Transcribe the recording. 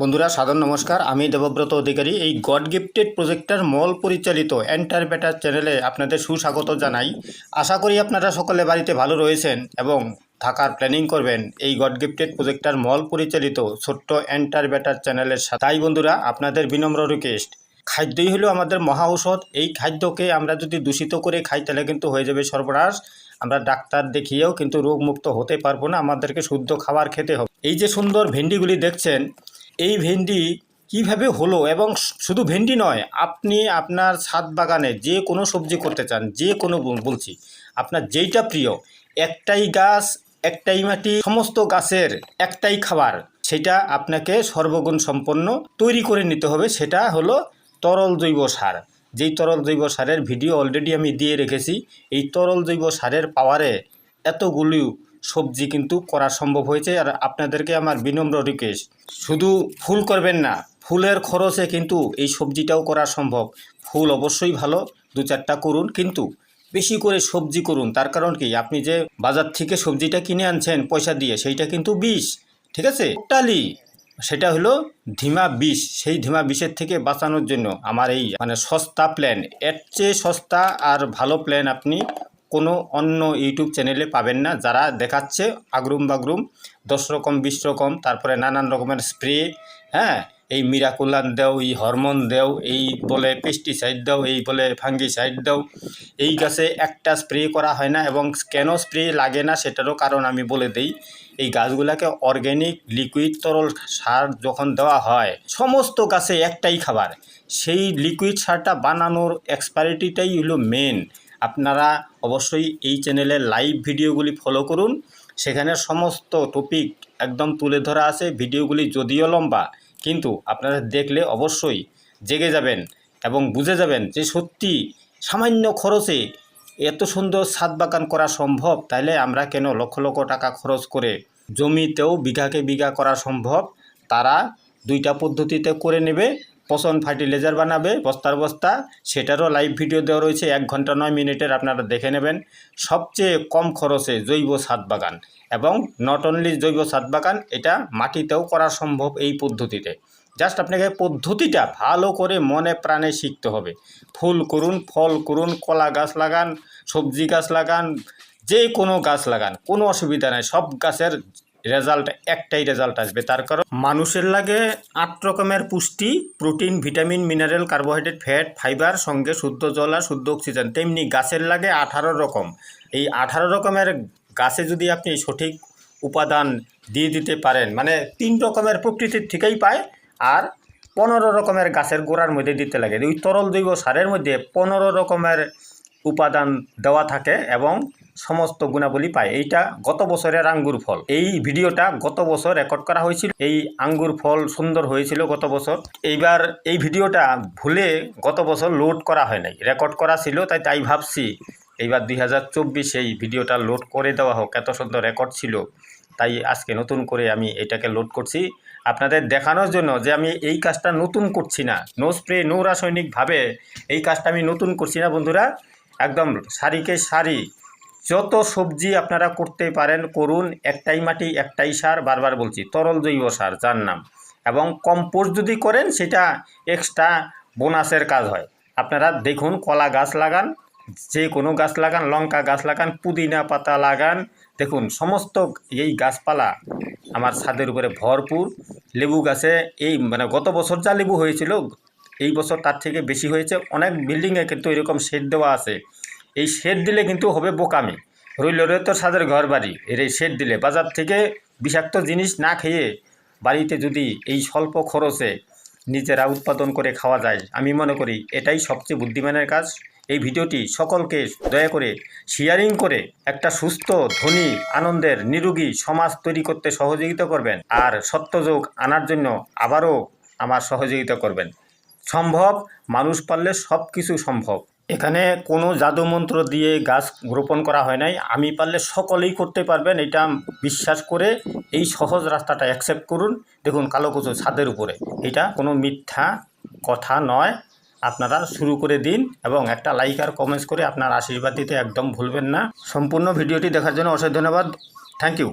বন্ধুরা সাধারণ নমস্কার। আমি দেবব্রত অধিকারী। এই গড গিফটেড প্রজেক্টের মল পরিচালিত এন্টার বেটার চ্যানেলে আপনাদের সুস্বাগত জানাই। আশা করি আপনারা সকলে বাড়িতে ভালো রয়েছেন এবং থাকার প্ল্যানিং করবেন এই গড গিফটেড প্রজেক্টার মল পরিচালিত ছোট্ট এন্টার বেটার চ্যানেলের সাথে। তাই বন্ধুরা, আপনাদের বিনম্র রিকোয়েস্ট খাদ্যই হলো আমাদের মহা ঔষধ। এই খাদ্যকে আমরা যদি দূষিত করে খাই, তাহলে কিন্তু হয়ে যাবে সর্বনাশ। আমরা ডাক্তার দেখিয়েও কিন্তু রোগমুক্ত হতে পারব না। আমাদেরকে শুদ্ধ খাবার খেতে হবে। এই যে সুন্দর ভেন্ডিগুলি দেখছেন এই ভেন্ডি কীভাবে হলো এবং শুধু ভেন্ডি নয়, আপনি আপনার ছাদ বাগানে যে কোনো সবজি করতে চান, যে কোনো বলছি, আপনার যেইটা প্রিয়, একটাই গাছ, একটাই মাটি, সমস্ত গাছের একটাই খাবার, সেটা আপনাকে সর্বগুণ সম্পন্ন তৈরি করে নিতে হবে, সেটা হলো তরল জৈব সার। যেই তরল জৈব সারের ভিডিও অলরেডি আমি দিয়ে রেখেছি, এই তরল জৈব সারের পাওয়ারে এতগুলি সবজি কিন্তু করা সম্ভব হয়েছে। আর আপনাদেরকে আমার বিনম্র রিকোয়েস্ট শুধু ফুল করবেন না, ফুলের খরচে কিন্তু এই সবজিটাও করা সম্ভব। ফুল অবশ্যই ভালো, দু চারটা করুন, কিন্তু বেশি করে সবজি করুন। তার কারণ কি, আপনি যে বাজার থেকে সবজিটা কিনে আনছেন, পয়সা দিয়ে, সেইটা কিন্তু বিষ, ঠিক আছে? টালি সেটা হলো ধিমা বিষ, সেই ধিমা বিষের থেকে বাঁচানোর জন্য। আমার এই মানে সস্তা প্ল্যান এর চেয়ে সস্তা আর ভালো প্ল্যান আপনি কোনো অন্য ইউটিউব চ্যানেলে পাবেন না। যারা দেখাচ্ছে আগরুম বাগরুম, দশ রকম, বিশ রকম, তারপরে নানান রকমের স্প্রে হ্যাঁ? এই মিরাকুলান দেও, এই হরমোন দেও, এই বলে পেস্টিসাইড দাও, এই বলে ফাঙ্গিসাইড দাও, এই গাছে একটা স্প্রে করা হয় না এবং কেন স্প্রে লাগে না সেটারও কারণ আমি বলে দেই। এই গাছগুলোকে অর্গ্যানিক লিকুইড তরল সার যখন দেওয়া হয়, সমস্ত গাছে একটাই খাবার। সেই লিকুইড সারটা বানানোর এক্সপায়ারিটিটাই হলো মেন আপনারা অবশ্যই এই চ্যানেলের লাইভ ভিডিওগুলি ফলো করুন। সেখানে সমস্ত টপিক একদম তুলে ধরা আছে। ভিডিওগুলি যদিও লম্বা, কিন্তু আপনারা দেখলে অবশ্যই জেগে যাবেন এবং বুঝে যাবেন যে সত্যি সামান্য খরচে এত সুন্দর ছাদ বাগান করা সম্ভব। তাইলে আমরা কেন লক্ষ লক্ষ টাকা খরচ করে জমিতেও বিঘাকে বিঘা করা সম্ভব? তারা দুইটা পদ্ধতিতে করে নেবে। পচন ফার্টিলাইজার বানাবে, বস্তার বস্তা। সেটারও লাইভ ভিডিও দেওয়া রয়েছে, এক ঘণ্টা নয় মিনিটের, আপনারা দেখে নেবেন। সবচেয়ে কম খরচে জৈব ছাদ বাগান এবং নট অনলি জৈব ছাদ বাগান, এটা মাটিতেও করা সম্ভব এই পদ্ধতিতে। জাস্ট আপনাকে পদ্ধতিটা ভালো করে মনে প্রাণে শিখতে হবে। ফুল করুন, ফল করুন, কলা গাছ লাগান, সবজি গাছ লাগান যে কোনো গাছ লাগান, কোনো অসুবিধা নাই, সব গাছের রেজাল্ট, একটাই রেজাল্ট আসবে। তার কারণ মানুষের লাগে আট রকমের পুষ্টি, protein, vitamin, mineral, carbohydrate, fat, fibre, সঙ্গে শুদ্ধ জল আর শুদ্ধ অক্সিজেন। তেমনি গাছের লাগে আঠারো রকম। এই আঠারো রকমের গাছে যদি আপনি সঠিক উপাদান দিয়ে দিতে পারেন মানে তিন রকমের প্রকৃতির থেকেই পায়, আর পনেরো রকমের গাছের গোড়ার মধ্যে দিতে লাগে। ওই তরল জৈব সারের মধ্যে পনেরো রকমের উপাদান দেওয়া থাকে এবং সমস্ত গুণাবলী পায়। এইটা গত বছরের আঙ্গুর ফল। এই ভিডিওটা গত বছর রেকর্ড করা হয়েছিল। এই আঙ্গুর ফল সুন্দর হয়েছিল গত বছর। এইবার এই ভিডিওটা ভুলে গত বছর লোড করা হয় নাই। রেকর্ড করা ছিল, তাই তাই ভাবছি এইবার দুই হাজার চব্বিশে এই ভিডিওটা লোড করে দেওয়া হোক। এত সুন্দর রেকর্ড ছিল, তাই আজকে নতুন করে আমি এটাকে লোড করছি। আপনাদের দেখানোর জন্য যে আমি এই কাজটা নতুন করছি না। নো স্প্রে নো রাসায়নিকভাবে এই কাজটা আমি নতুন করছি না বন্ধুরা। একদম সারিকে সারি যত সবজি আপনারা করতে পারেন, করুন। একটাই মাটি, একটাই সার, বারবার বলছি, তরল জৈব সার, যার নাম। এবং কম্পোস্ট যদি করেন, সেটা এক্সট্রা বোনাসের কাজ হয়। আপনারা দেখুন, কলা গাছ লাগান, যে কোনো গাছ লাগান, লঙ্কা গাছ লাগান, পুদিনা পাতা লাগান। দেখুন, সমস্ত এই গাছপালা আমার ছাদের উপরে ভরপুর। লেবু গাছে এই মানে গত বছর যা লেবু হয়েছিল, এই বছর তার থেকে বেশি হয়েছে। অনেক বিল্ডিংয়ে কিন্তু এরকম শেড দেওয়া আছে। এই শেড দিলে কিন্তু হবে বোকামি। রইল রে তো ছাদের ঘর বাড়ি। এর এই শেড দিলে বাজার থেকে বিষাক্ত জিনিস না খেয়ে বাড়িতে যদি এই স্বল্প খরচে নিজেরা উৎপাদন করে খাওয়া যায়, আমি মনে করি এটাই সবচেয়ে বুদ্ধিমানের কাজ। এই ভিডিওটি সকলকে দয়া করে শেয়ারিং করে একটা সুস্থ, ধনী, আনন্দের, নিরোগী সমাজ তৈরি করতে সহযোগিতা করবেন আর সত্যযোগ আনার জন্য আবারও আমার সহযোগিতা করবেন। সম্ভব, মানুষ পারলে সব কিছু সম্ভব। এখানে কোনো জাদুমন্ত্র দিয়ে গাছ রোপণ করা হয় নাই। আমি পারলে সকলেই করতে পারবেন, এটা বিশ্বাস করে এই সহজ রাস্তাটা অ্যাকসেপ্ট করুন। দেখুন কালো কুচো ছাদের উপরে, এটা কোনো মিথ্যা কথা নয়। আপনারা শুরু করে দিন এবং একটা লাইক আর কমেন্টস করে আপনার আশীর্বাদ দিতে একদম ভুলবেন না। সম্পূর্ণ ভিডিওটি দেখার জন্য অসংখ্য ধন্যবাদ। Thank you